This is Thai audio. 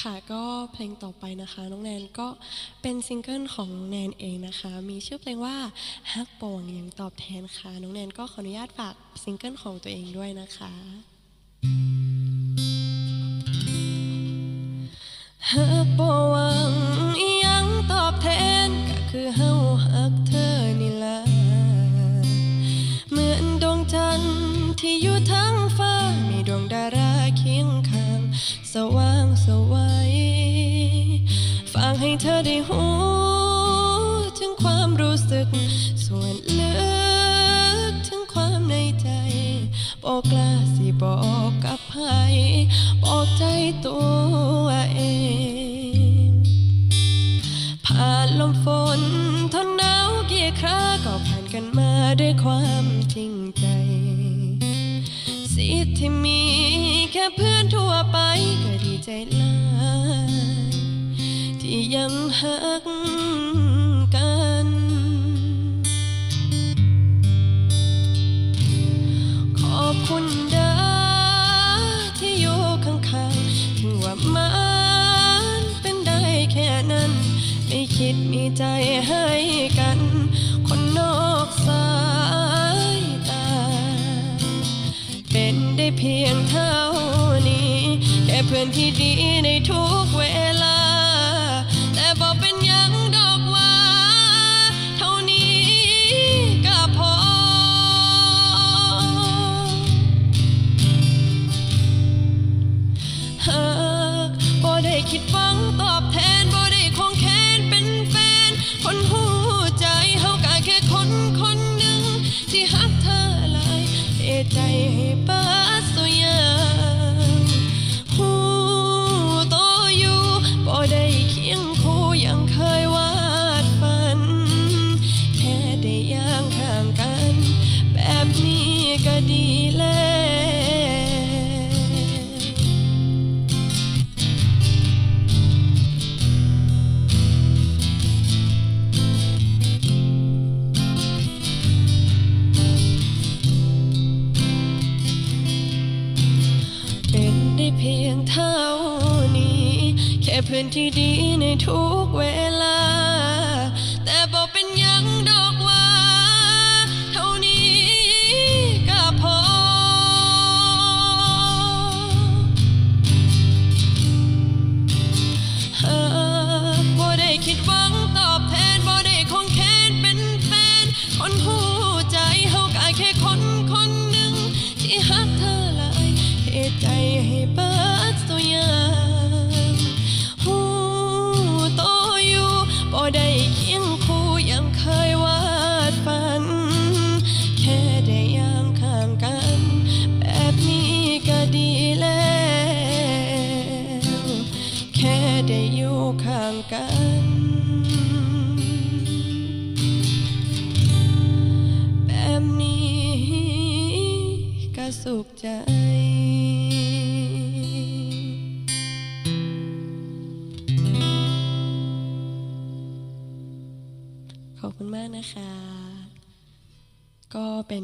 ค่ะก็เพลงต่อไปนะคะน้องแนนก็เป็นซิงเกิลของแนนเองนะคะ มีชื่อเพลงว่าฮักปวงยังตอบแทนค่ะน้องแนนก็ขออนุญาตฝากซิงเกิลของตัวเองด้วยนะคะฮักปวงยังตอบแทนก็คือเฮาฮักเธอนี่ละเหมือนดวงจันทร์ที่อยู่ทั้งฟ้ามีดวงดาราเคียงข้างสว่าง เธอได้หูถึงความรู้สึก ส่วนลึกถึงความในใจ บอกกล้าสิบอกกับใครบอกใจตัวเองผ่านลมฝนทนหนาวกี่คราก็ผ่านกันมาด้วยความจริงใจ สิทธิ์ที่มีแค่เพื่อนทั่วไปก็ดีใจหลาย ที่ยังหักกัน ขอบคุณเด้อที่อยู่ข้างๆถึงว่ามันเป็นได้แค่นั้น ไม่คิดมีใจให้กัน คนนอกสายตา เป็นได้เพียงเท่านี้ แค่เพื่อนที่ดีในทุกเวลา คิดหวังตอบแทนบ่ได้คงแค้นเป็นแฟน คนหูใจเฮาก็แค่คนคนหนึ่งที่ฮักเธอหลายเหตุใจให้เปิดสุยางหูโตอยู่บ่ได้เคียงคู่ยังเคยวาดฝัน แค่ได้ย่างข้างกัน แบบนี้ก็ดีแล้ว พื่อนที่ดีในทุกเวลา กัน แบบนี้ก็สุขใจ ขอบคุณมากนะคะ ก็เป็น